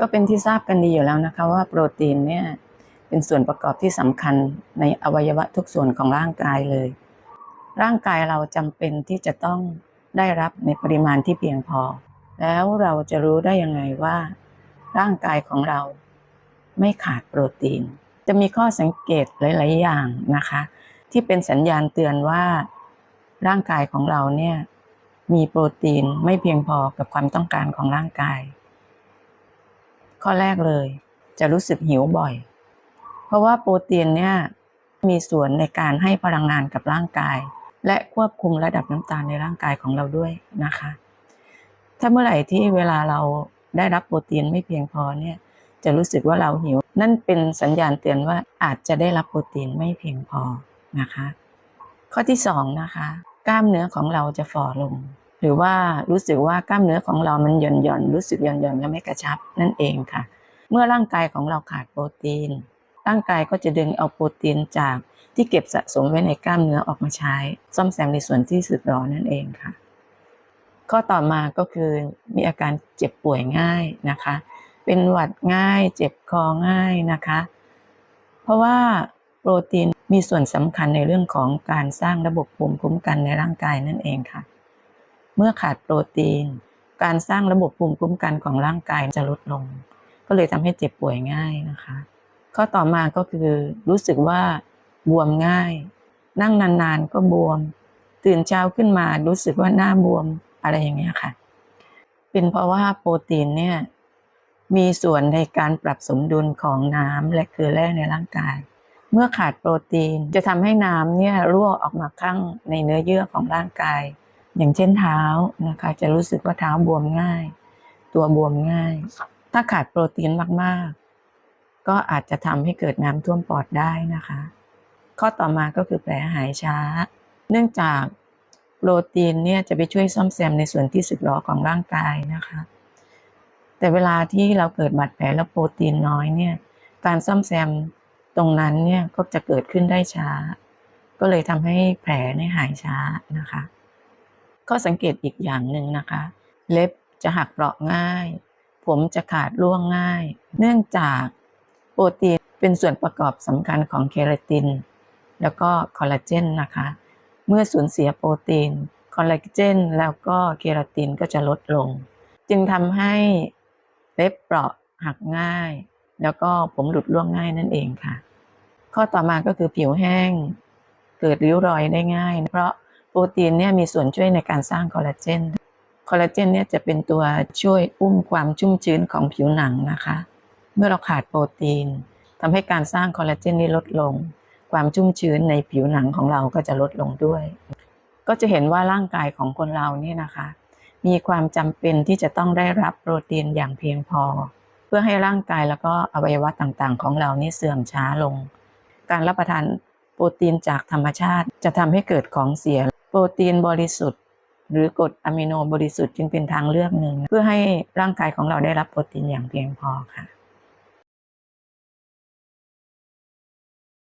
ก็เป็นที่ทราบกันดีอยู่แล้วนะคะว่าโปรตีนเนี่ยเป็นส่วนประกอบที่สำคัญในอวัยวะทุกส่วนของร่างกายเลย ร่างกายเราจำเป็นที่จะต้องได้รับในปริมาณที่เพียงพอ แล้วเราจะรู้ได้ยังไงว่า ร่างกายของเราไม่ขาดโปรตีน จะมีข้อสังเกตหลาย ๆ อย่างนะคะ ที่เป็นสัญญาณเตือนว่า ร่างกายของเราเนี่ยมีโปรตีนไม่เพียงพอกับความต้องการของร่างกาย ข้อแรกเลย จะรู้สึกหิวบ่อย เพราะว่าโปรตีนเนี่ยมีส่วนในการให้พลังงานกับร่างกาย และควบคุมระดับน้ำตาลในร่างกายของเราด้วยนะคะ ถ้าเมื่อไหร่ที่เวลาเราได้รับโปรตีนไม่เพียงพอเนี่ยจะรู้สึกว่าเราหิว นั่นเป็นสัญญาณเตือนว่าอาจจะได้รับโปรตีนไม่เพียงพอนะคะ ข้อที่สองนะคะ กล้ามเนื้อของเราจะฝ่อลง หรือว่ารู้สึกว่ากล้ามเนื้อของเรามันหย่อนหย่อนรู้สึกหย่อนหย่อนและไม่กระชับนั่นเองค่ะ เมื่อร่างกายของเราขาดโปรตีน ร่างกายก็จะดึงเอาโปรตีนจากที่เก็บสะสมไว้ในกล้ามเนื้อออกมาใช้ ซ่อมแซมในส่วนที่สึกหรอนั่นเองค่ะ ข้อต่อมาก็คือมีอาการเจ็บป่วยง่ายนะคะ เป็นหวัดง่าย เจ็บคอง่ายนะคะ เพราะว่าโปรตีนมีส่วนสำคัญในเรื่องของการสร้างระบบภูมิคุ้มกันในร่างกายนั่นเองค่ะ เมื่อขาดโปรตีน การสร้างระบบภูมิคุ้มกันของร่างกายจะลดลง ก็เลยทำให้เจ็บป่วยง่ายนะคะ ข้อต่อมาก็คือรู้สึกว่าบวมง่าย นั่งนานๆก็บวม ตื่นเช้าขึ้นมารู้สึกว่าหน้าบวมอะไรอย่างเงี้ยค่ะ เป็นเพราะว่าโปรตีนเนี่ยมีส่วนในการปรับสมดุลของน้ำและเกลือแร่ในร่างกาย เมื่อขาดโปรตีนจะทำให้น้ำเนี่ยรั่วออกมาข้างในเนื้อเยื่อของร่างกาย อย่างเช่นเท้านะคะ จะรู้สึกว่าเท้าบวมง่าย ตัวบวมง่าย ถ้าขาดโปรตีนมากๆ ก็อาจจะทำให้เกิดน้ำท่วมปอดได้นะคะ ข้อต่อมาก็คือแผลหายช้า เนื่องจากโปรตีนเนี่ยจะไปช่วยซ่อมแซมในส่วนที่สึกหรอของร่างกายนะคะ แต่เวลาที่เราเกิดบาดแผลแล้วโปรตีนน้อยเนี่ย การซ่อมแซมตรงนั้นเนี่ยก็จะเกิดขึ้นได้ช้า ก็เลยทำให้แผลเนี่ยหายช้านะคะ ข้อสังเกตอีกอย่างหนึ่งนะคะ เล็บจะหักเปราะง่าย ผมจะขาดร่วงง่าย เนื่องจากโปรตีนเป็นส่วนประกอบสำคัญของเคราติน แล้วก็คอลลาเจนนะคะ เมื่อสูญเสียโปรตีนคอลลาเจนแล้วก็เคราตินก็จะลดลง จึงทำให้เล็บเปราะหักง่าย แล้วก็ผมหลุดร่วงง่ายนั่นเองค่ะ ข้อต่อมาก็คือผิวแห้ง เกิดริ้วรอยได้ง่าย เพราะ โปรตีนเนี่ยมีส่วนช่วยในการสร้างคอลลาเจน คอลลาเจนเนี่ยจะเป็นตัวช่วยอุ้มความชุ่มชื้นของผิวหนังนะคะ เมื่อเราขาดโปรตีนทำให้การสร้างคอลลาเจนนี่ลดลง ความชุ่มชื้นในผิวหนังของเราก็จะลดลงด้วย ก็จะเห็นว่าร่างกายของคนเราเนี่ยนะคะ มีความจำเป็นที่จะต้องได้รับโปรตีนอย่างเพียงพอ เพื่อให้ร่างกายแล้วก็อวัยวะต่างๆ ของเรานี่เสื่อมช้าลง การรับประทานโปรตีนจากธรรมชาติจะทำให้เกิดของเสีย โปรตีนบริสุทธิ์ หรือกรดอะมิโนบริสุทธิ์จึงเป็นทางเลือกหนึ่ง เพื่อให้ร่างกายของเราได้รับโปรตีนอย่างเพียงพอค่ะ